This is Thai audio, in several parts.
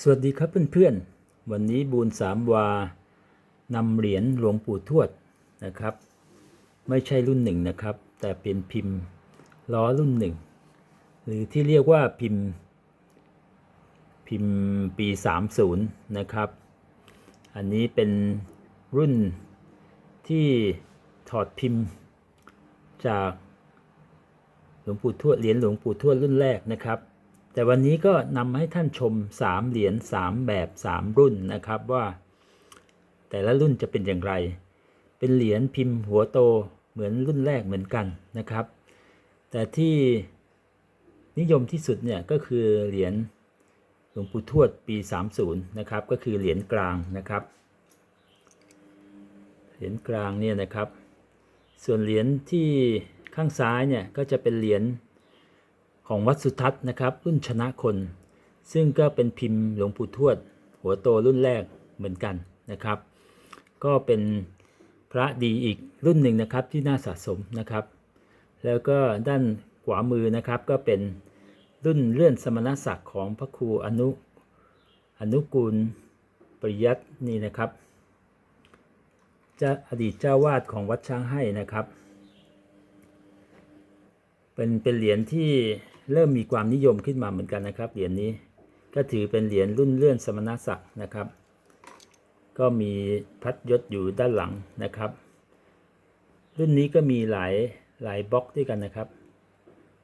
สวัสดีครับเพื่อนๆ วันนี้บูนสามวานำเหรียญหลวงปู่ทวดนะครับ ไม่ใช่รุ่นหนึ่งนะครับ แต่เป็นพิมพ์ล้อรุ่นหนึ่ง หรือที่เรียกว่าพิมพ์ พิมพ์ปี 30 นะครับ อันนี้เป็นรุ่นที่ถอดพิมพ์จากหลวงปู่ทวดเหรียญหลวงปู่ทวดรุ่นแรกนะครับ แต่วันนี้ก็นำให้ท่านชม 3 เหรียญ3 แบบ 3 รุ่นนะครับว่า แต่ละรุ่นจะเป็นอย่างไร เป็นเหรียญพิมพ์หัวโตเหมือนรุ่นแรกเหมือนกันนะครับ แต่ที่นิยมที่สุดเนี่ยก็คือเหรียญหลวงปู่ทวดปี 30 นะครับ ก็คือเหรียญกลางนะครับ เหรียญกลางเนี่ยนะครับ ส่วนเหรียญที่ข้างซ้ายเนี่ยก็จะเป็นเหรียญ ของวัดสุทัศน์นะครับ รุ่นชนะคน ซึ่งก็เป็นพิมพ์หลวงปู่ทวด หัวโตรุ่นแรกเหมือนกันนะครับ ก็เป็นพระดีอีกรุ่นหนึ่งนะครับที่น่าสะสมนะครับ แล้วก็ด้านขวามือนะครับก็เป็นรุ่นเลื่อนสมณศักดิ์ของพระครูอนุอนุกูลปริยัตินี่นะครับจะอดีตเจ้าวาดของวัดช้างให้นะครับ เป็นเป็นเหรียญที่ เริ่มมีความนิยมขึ้นมาเหมือนกันนะครับ เหรียญนี้ก็ถือเป็นเหรียญรุ่นเลื่อนสมณศักดิ์นะครับ ก็มีพัดยศอยู่ด้านหลังนะครับ รุ่นนี้ก็มีหลายหลายบล็อกด้วยกันนะครับ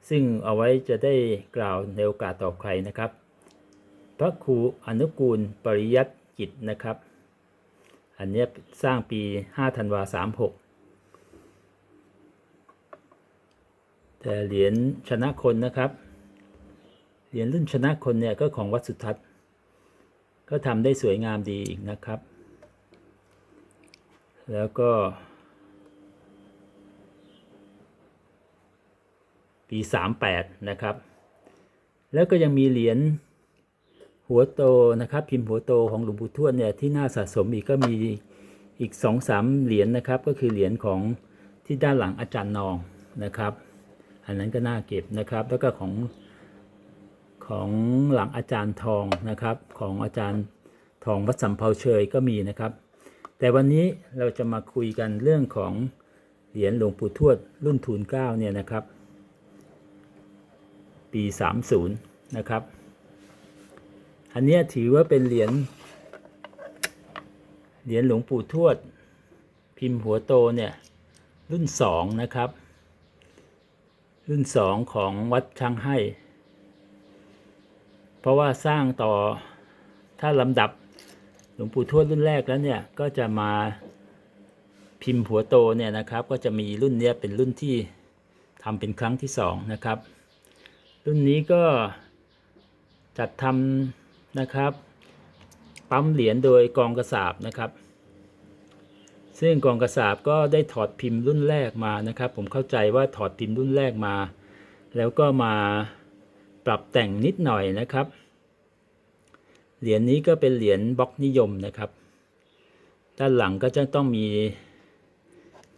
ซึ่งเอาไว้จะได้กล่าวในโอกาสต่อใครนะครับ พระครูอนุกูลปริยัติกิจนะครับ อันนี้สร้างปี 5 ธันวา36 แต่เหรียญชนะคนนะครับ เหรียญรุ่นชนะคนเนี่ยก็ของวัดสุทัศน์ ก็ทำได้สวยงามดีอีกนะครับ แล้วก็ ปี38นะครับ แล้วก็ยังมีเหรียญหัวโตนะครับพิมพ์หัวโตของหลวงปู่ทวดเนี่ยที่น่าสะสมอีกก็มีอีก2อสามเหรียญนะครับ ก็คือเหรียญของที่ด้านหลังอาจารย์นองนะครับ อันนั้นก็น่าเก็บนะครับ แล้วก็ของของหลังอาจารย์ทองนะครับ ของอาจารย์ทองวัดสัมเภาเชยก็มีนะครับ แต่วันนี้เราจะมาคุยกันเรื่องของเหรียญหลวงปู่ทวดรุ่นทูลเก้าเนี่ยนะครับ ปี 30 นะครับ อันนี้ถือว่าเป็นเหรียญเหรียญหลวงปู่ทวด พิมพ์หัวโตเนี่ยรุ่น 2 นะครับ รุ่น2ของวัดช้างให้ เพราะว่าสร้างต่อถ้าลำดับหลวงปู่ทวดรุ่นแรกแล้วเนี่ยก็จะมาพิมพ์หัวโตเนี่ยนะครับก็จะมีรุ่นเนี้ยเป็นรุ่นที่ทำเป็นครั้งที่สองนะครับ รุ่นนี้ก็จัดทำนะครับ ปั๊มเหรียญโดยกองกระสาบนะครับ ซึ่งกองกระสาบก็ได้ถอดพิมพ์รุ่นแรกมานะครับ ผมเข้าใจว่าถอดพิมพ์รุ่นแรกมา แล้วก็มาปรับแต่งนิดหน่อยนะครับ เหรียญนี้ก็เป็นเหรียญบล็อกนิยมนะครับ ด้านหลังก็จะต้องมี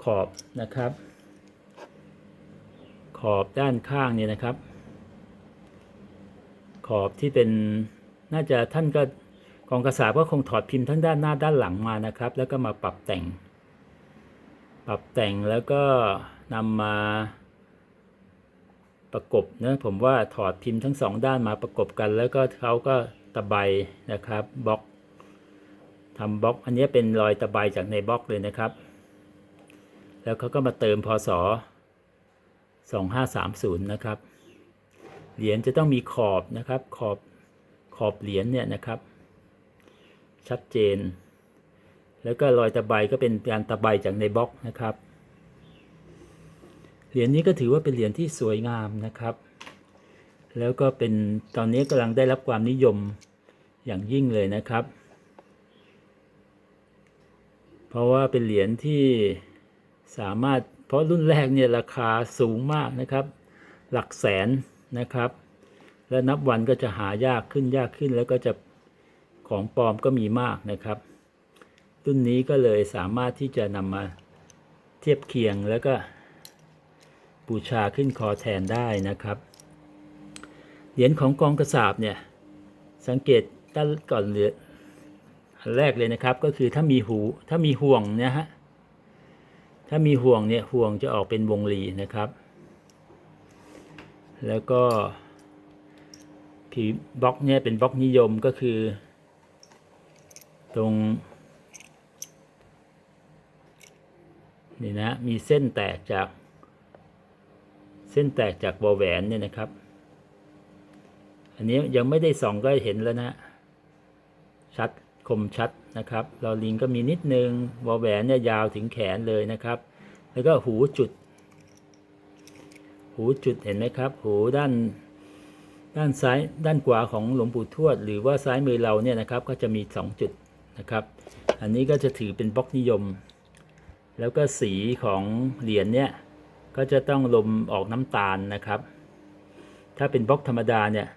ขอบนะครับ ขอบด้านข้างเนี่ยนะครับ ขอบที่เป็นน่าจะท่านก็กองกระสาบก็คงถอดพิมพ์ทั้งด้านหน้าด้านหลังมานะครับ แล้วก็มาปรับแต่ง ปรับแต่งแล้วก็นำมาประกบนะผมว่าถอดพิมพ์ทั้งสองด้านมาประกบกัน แล้วก็เขาก็ตะไบนะครับบล็อกทำบล็อก อันนี้เป็นรอยตะไบจากในบล็อกเลยนะครับ แล้วเขาก็มาเติมพศ2530 นะครับ เหรียญจะต้องมีขอบนะครับขอบขอบเหรียญเนี่ยนะครับ ชัดเจน แล้วก็รอยตะไบก็เป็นการตะไบจากในบล็อกนะครับ เหรียญนี้ก็ถือว่าเป็นเหรียญที่สวยงามนะครับ แล้วก็เป็นตอนนี้กำลังได้รับความนิยมอย่างยิ่งเลยนะครับ เพราะว่าเป็นเหรียญที่สามารถเพราะรุ่นแรกเนี่ยราคาสูงมากนะครับ หลักแสนนะครับ และนับวันก็จะหายากขึ้นยากขึ้นแล้วก็จะของปลอมก็มีมากนะครับ รุ่นนี้ก็เลยสามารถที่จะนำมาเทียบเคียงแล้วก็บูชาขึ้นคอแทนได้นะครับ เหรียญของกองกระสาบเนี่ยสังเกตด้านก่อนเหลืออันแรกเลยนะครับก็คือถ้ามีหูถ้ามีห่วงเนะฮะถ้ามีห่วงเนี่ยห่วงจะออกเป็นวงรีนะครับ แล้วก็ผีบล็อกเนี่ยเป็นบล็อกนิยมก็คือ ตรง นี่นะมีเส้นแตกจากเส้นแตกจากวอแหวนเนี่ยนะครับ อันนี้ยังไม่ได้ส่องก็เห็นแล้วนะ ชัดคมชัดนะครับลอลิงก็มีนิดนึงวอแหวนเนี่ยยาวถึงแขนเลยนะครับ แล้วก็หูจุด หูจุดเห็นไหมครับ หูด้านด้านซ้ายด้านขวาของหลวงปู่ทวด หรือว่าซ้ายมือเราเนี่ยนะครับก็จะมี 2 จุดนะครับ อันนี้ก็จะถือเป็นบล็อกนิยม แล้วก็สีของเหรียญเนี่ยก็จะต้องลมออกน้ำตาลนะครับ ถ้าเป็นบล็อกธรรมดาเนี่ย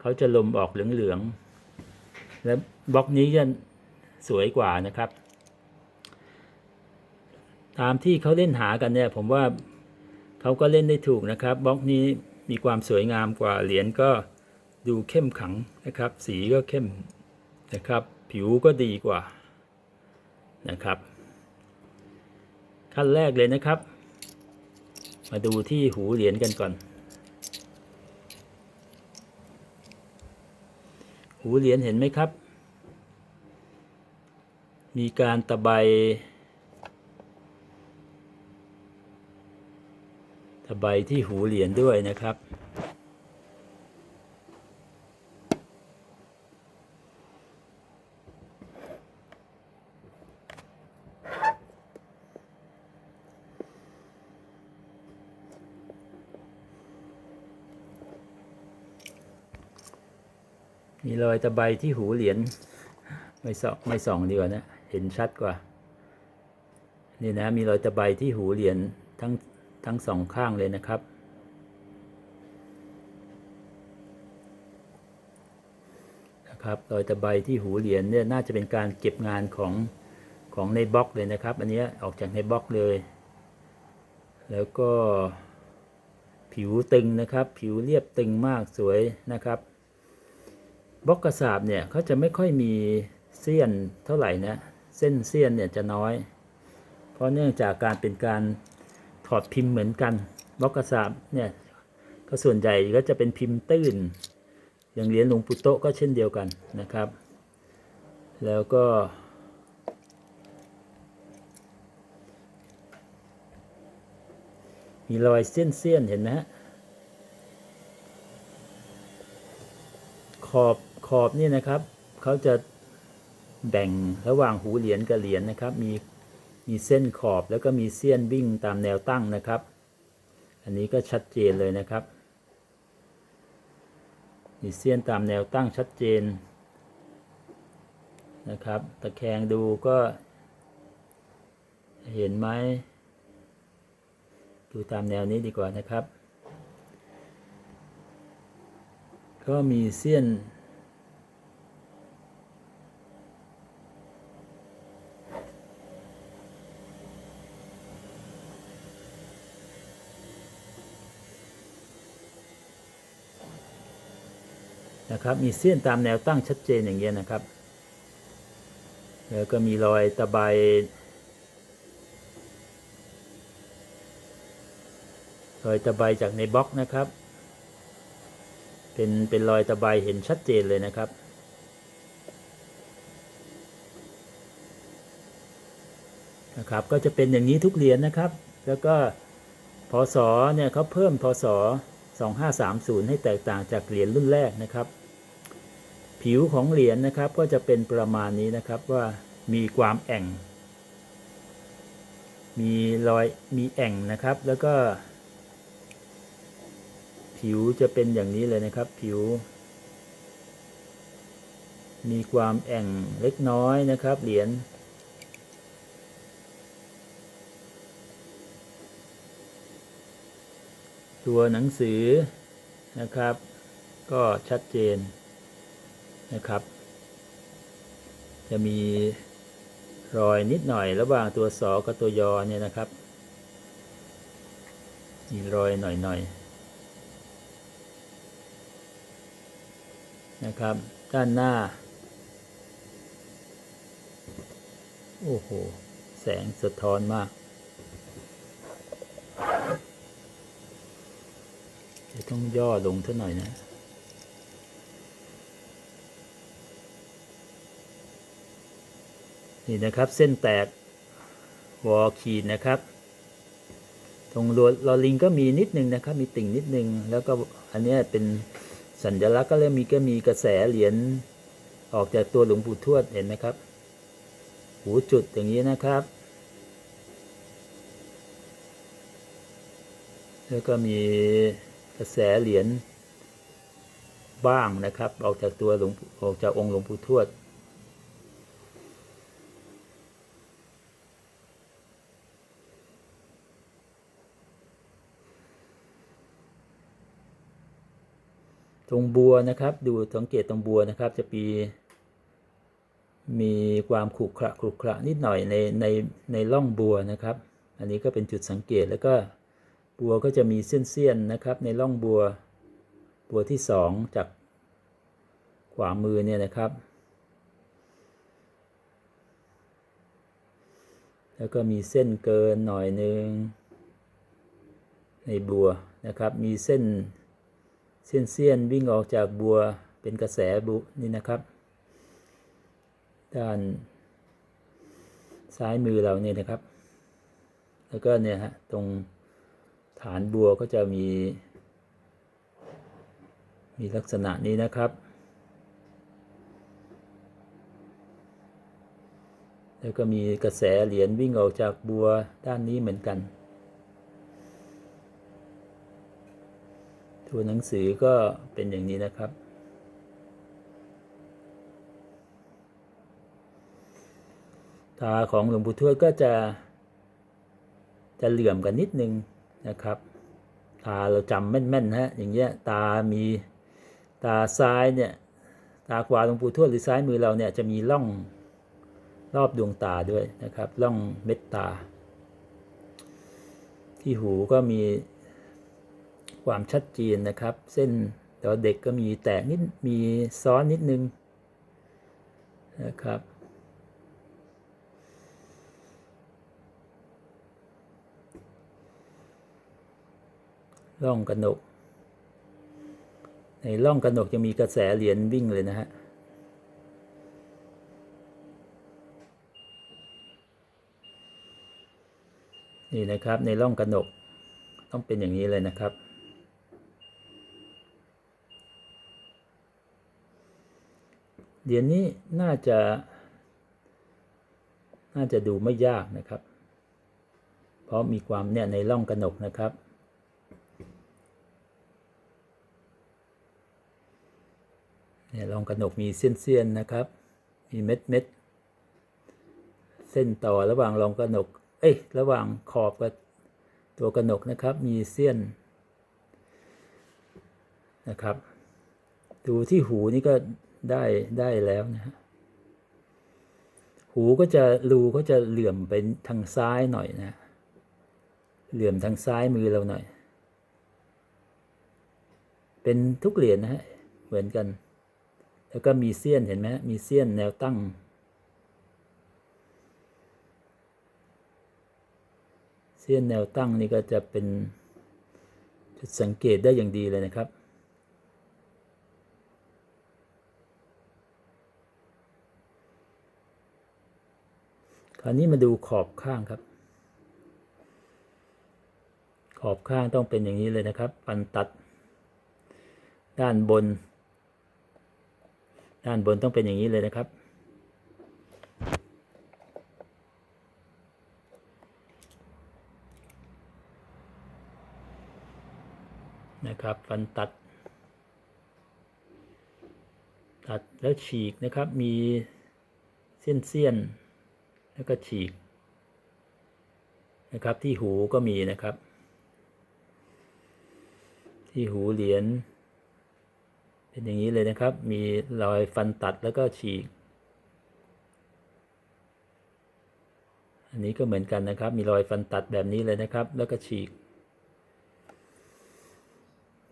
เขาจะลมออกเหลืองๆ แล้วบล็อกนี้จะสวยกว่านะครับ ตามที่เขาเล่นหากันเนี่ยผมว่าเขาก็เล่นได้ถูกนะครับบล็อกนี้มีความสวยงามกว่าเหรียญก็ดูเข้มขังนะครับ สีก็เข้มนะครับ ผิวก็ดีกว่านะครับ ขั้นแรกเลยนะครับ มาดูที่หูเหรียญกันก่อน หูเหรียญเห็นไหมครับ มีการตะไบตะไบที่หูเหรียญด้วยนะครับ มีรอยตะไบที่หูเหรียญไม่ส่องไม่ส่องดีกว่านะเห็นชัดกว่า นี่นะมีรอยตะไบที่หูเหรียญทั้งทั้งสองข้างเลยนะครับ นะครับรอยตะไบที่หูเหรียญเนี่ยน่าจะเป็นการเก็บงานของของในบล็อกเลยนะครับ อันนี้ออกจากในบล็อกเลย แล้วก็ผิวตึงนะครับ ผิวเรียบตึงมากสวยนะครับ บล็อกกระสาบเนี่ยเขาจะไม่ค่อยมีเสี้ยนเท่าไหร่นะเส้นเสี้ยนเนี่ยจะน้อย เพราะเนื่องจากการเป็นการถอดพิมพ์เหมือนกันบล็อกกระสาบเนี่ยก็ส่วนใหญ่ก็จะเป็นพิมพ์ตื้น อย่างเหรียญหลวงปู่โตก็เช่นเดียวกันนะครับ แล้วก็ มีรอยเส้นๆเห็นไหมฮะขอบ ขอบนี่นะครับเขาจะแบ่งระหว่างหูเหรียญกับเหรียญนะครับ มีมีเส้นขอบแล้วก็มีเสี้ยนวิ่งตามแนวตั้งนะครับ อันนี้ก็ชัดเจนเลยนะครับ มีเสี้ยนตามแนวตั้งชัดเจนนะครับ ตะแคงดูก็ เห็นไหมดูตามแนวนี้ดีกว่านะครับ ก็มีเสี้ยน นะครับ มีเส้นตามแนวตั้งชัดเจนอย่างเงี้ยนะครับ แล้วก็มีรอยตะไบรอยตะไบจากในบล็อกนะครับ เป็นเป็นรอยตะไบเห็นชัดเจนเลยนะครับนะครับก็จะเป็นอย่างนี้ทุกเหรียญนะครับ แล้วก็พศเนี่ยเขาเพิ่มพศ2530 ให้แตกต่างจากเหรียญรุ่นแรกนะครับ ผิวของเหรียญนะครับก็จะเป็นประมาณนี้นะครับว่ามีความแอ่ง มีรอยมีแอ่งนะครับ แล้วก็ ผิวจะเป็นอย่างนี้เลยนะครับ ผิว มีความแอ่งเล็กน้อยนะครับ เหรียญตัวหนังสือนะครับ ก็ชัดเจน นะครับ จะมีรอยนิดหน่อยระหว่างตัวสอกับตัวยอเนี่ยนะครับ มีรอยหน่อยหน่อยนะครับ ด้านหน้า โอ้โห แสงสะท้อนมาก จะต้องย่อลงเท่าหน่อยนะ นี่นะครับเส้นแตกวอขีดนะครับ ตรงลวลอลิงก็มีนิดนึงนะครับ มีติ่งนิดนึง แล้วก็อันนี้เป็นสัญลักษณ์ก็เริ่มมีก็มีกระแสเหรียญออกจากตัวหลวงปู่ทวดเห็นไหมครับ หูจุดอย่างนี้นะครับ แล้วก็มีกระแสเหรียญบ้างนะครับ ออกจากตัวหลวงออกจากองค์หลวงปู่ทวด ตรงบัวนะครับ ดูสังเกตตรงบัวนะครับ จะมีมีความขรุขระขรุขระนิดหน่อยในในในร่องบัวนะครับ อันนี้ก็เป็นจุดสังเกตแล้วก็บัวก็จะมีเส้นๆนะครับ ในร่องบัวบัวที่สองจากขวามือเนี่ยนะครับ แล้วก็มีเส้นเกินหน่อยหนึ่งในบัวนะครับ มีเส้น เสี้ยนวิ่งออกจากบัวเป็นกระแสบุนี่นะครับ ด้านซ้ายมือเราเนี่ยนะครับ แล้วก็เนี่ยฮะตรงฐานบัวก็จะมี มีลักษณะนี้นะครับ แล้วก็มีกระแสเหรียญวิ่งออกจากบัวด้านนี้เหมือนกัน ตัวหนังสือก็เป็นอย่างนี้นะครับ ตาของหลวงปู่ทวดก็จะจะเหลื่อมกันนิดนึงนะครับ ตาเราจำแม่นๆนะฮะอย่างเงี้ยตามีตาซ้ายเนี่ยตาขวาหลวงปู่ทวดหรือซ้ายมือเราเนี่ยจะมีร่องรอบดวงตาด้วยนะครับร่องเม็ดตา ที่หูก็มี ความชัดเจนนะครับ เส้นแต่เด็กก็มีแตกนิดมีซ้อนนิดนึงนะครับร่องกระหนก ในร่องกระหนกจะมีกระแสเหรียญวิ่งเลยนะฮะนี่นะครับในร่องกระหนกต้องเป็นอย่างนี้เลยนะครับ เหรียญนี้น่าจะ น่าจะดูไม่ยากนะครับ เพราะมีความเนี่ยในร่องกระหนกนะครับ เนี่ยร่องกระหนกมีเส้นๆนะครับ มีเม็ดเม็ดเส้นต่อระหว่างรองกระหนก เอ้ย ระหว่างขอบกับตัวกระหนกนะครับ มีเส้นนะครับ ดูที่หูนี่ก็ ได้ได้แล้วนะฮะหูก็จะรูก็จะเหลื่อมไปทางซ้ายหน่อยนะ เหลื่อมทางซ้ายมือเราหน่อย เป็นทุกเหรียญนะฮะ เหมือนกัน แล้วก็มีเสี้ยนเห็นไหมมีเสี้ยนแนวตั้ง เสี้ยนแนวตั้งนี่ก็จะเป็นจุดสังเกตได้อย่างดีเลยนะครับ คราวนี้มาดูขอบข้างครับ ขอบข้างต้องเป็นอย่างนี้เลยนะครับปันตัด ด้านบน ด้านบนต้องเป็นอย่างนี้เลยนะครับ นะครับฟันตัด ตัดแล้วฉีกนะครับมีเส้นเสี้ยน แล้วก็ฉีกนะครับ ที่หูก็มีนะครับ ที่หูเหรียญเป็นอย่างนี้เลยนะครับ มีรอยฟันตัดแล้วก็ฉีก อันนี้ก็เหมือนกันนะครับ มีรอยฟันตัดแบบนี้เลยนะครับ แล้วก็ฉีก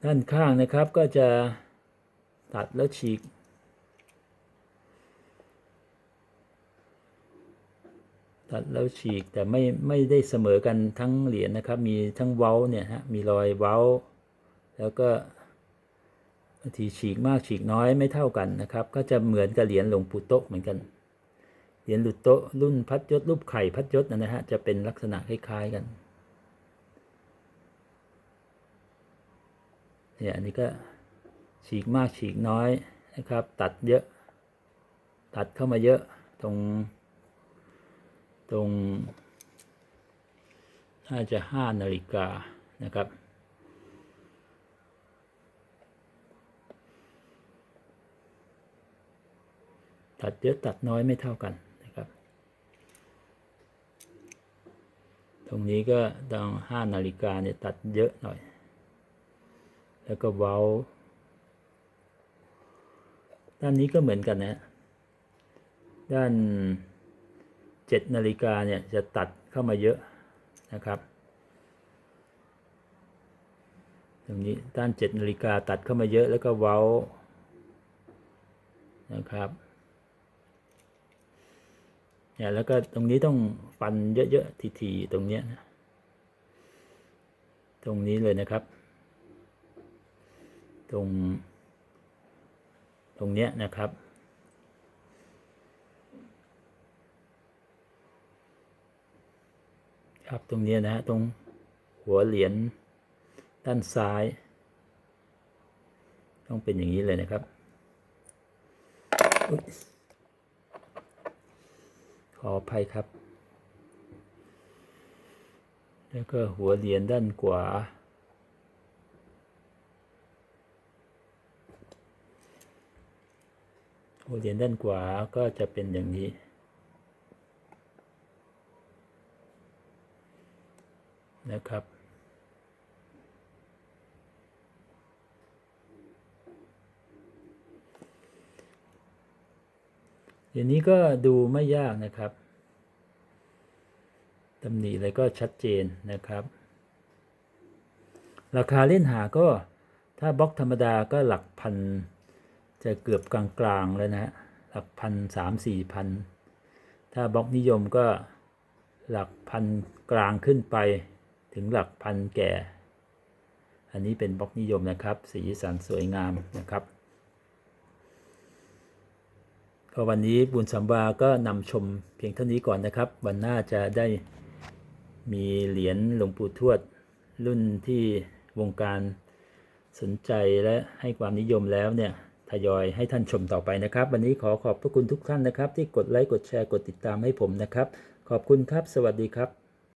ด้านข้างนะครับก็จะตัดแล้วฉีก ตัดแล้วฉีกแต่ไม่ไม่ได้เสมอกันทั้งเหรียญนะครับ มีทั้งเว้าเนี่ยฮะมีรอยเว้า แล้วก็บางทีฉีกมากฉีกน้อยไม่เท่ากันนะครับ ก็จะเหมือนกับเหรียญหลวงปู่โตะเหมือนกันเหรียญหลุดโตะรุ่นพัดยศรูปไข่พัดยศนะฮะจะเป็นลักษณะคล้ายๆกันเนี่ยอันนี้ก็ฉีกมากฉีกน้อยนะครับ ตัดเยอะ ตัดเข้ามาเยอะตรง ตรง น่าจะห้านาฬิกานะครับ ตัดเยอะตัดน้อยไม่เท่ากันนะครับ ตรงนี้ก็ตองห้านาฬิกาเนี่ยตัดเยอะหน่อย แล้วก็เว้า ด้านนี้ก็เหมือนกันนะ ด้าน เจ็ดนาฬิกาเนี่ยจะตัดเข้ามาเยอะนะครับ ตรงนี้ด้านเจ็ดนาฬิกาตัดเข้ามาเยอะแล้วก็เว้านะครับเนี่ยแล้วก็ตรงนี้ต้องฟันเยอะๆทีๆตรงเนี้ยตรงนี้เลยนะครับ ตรง ตรงเนี้ยนะครับ ครับตรงนี้นะฮะตรงหัวเหรียญด้านซ้าย ต้องเป็นอย่างนี้เลยนะครับอขออภัยครับ แล้วก็หัวเหรียญด้านขวาหัวเหรียญด้านขวาก็จะเป็นอย่างนี้ นะครับเดี๋ยวนี้ก็ดูไม่ยากนะครับตำหนิอะไรก็ชัดเจนนะครับ ราคาเล่นหาก็ถ้าบล็อกธรรมดาก็หลักพัน จะเกือบกลางๆแล้วนะฮะหลักพันสามสี่พัน ถ้าบล็อกนิยมก็หลักพันกลางขึ้นไป ถึงหลักพันแก่ อันนี้เป็นบล็อกนิยมนะครับ สีสันสวยงามนะครับก็วันนี้บุญสัมวาก็นำชมเพียงเท่านี้ก่อนนะครับ วันหน้าจะได้มีเหรียญหลวงปู่ทวด รุ่นที่วงการสนใจและให้ความนิยมแล้วเนี่ยทยอยให้ท่านชมต่อไปนะครับ วันนี้ขอขอบพระคุณทุกท่านนะครับ ที่กดไลค์กดแชร์กดติดตามให้ผมนะครับ ขอบคุณครับ สวัสดีครับ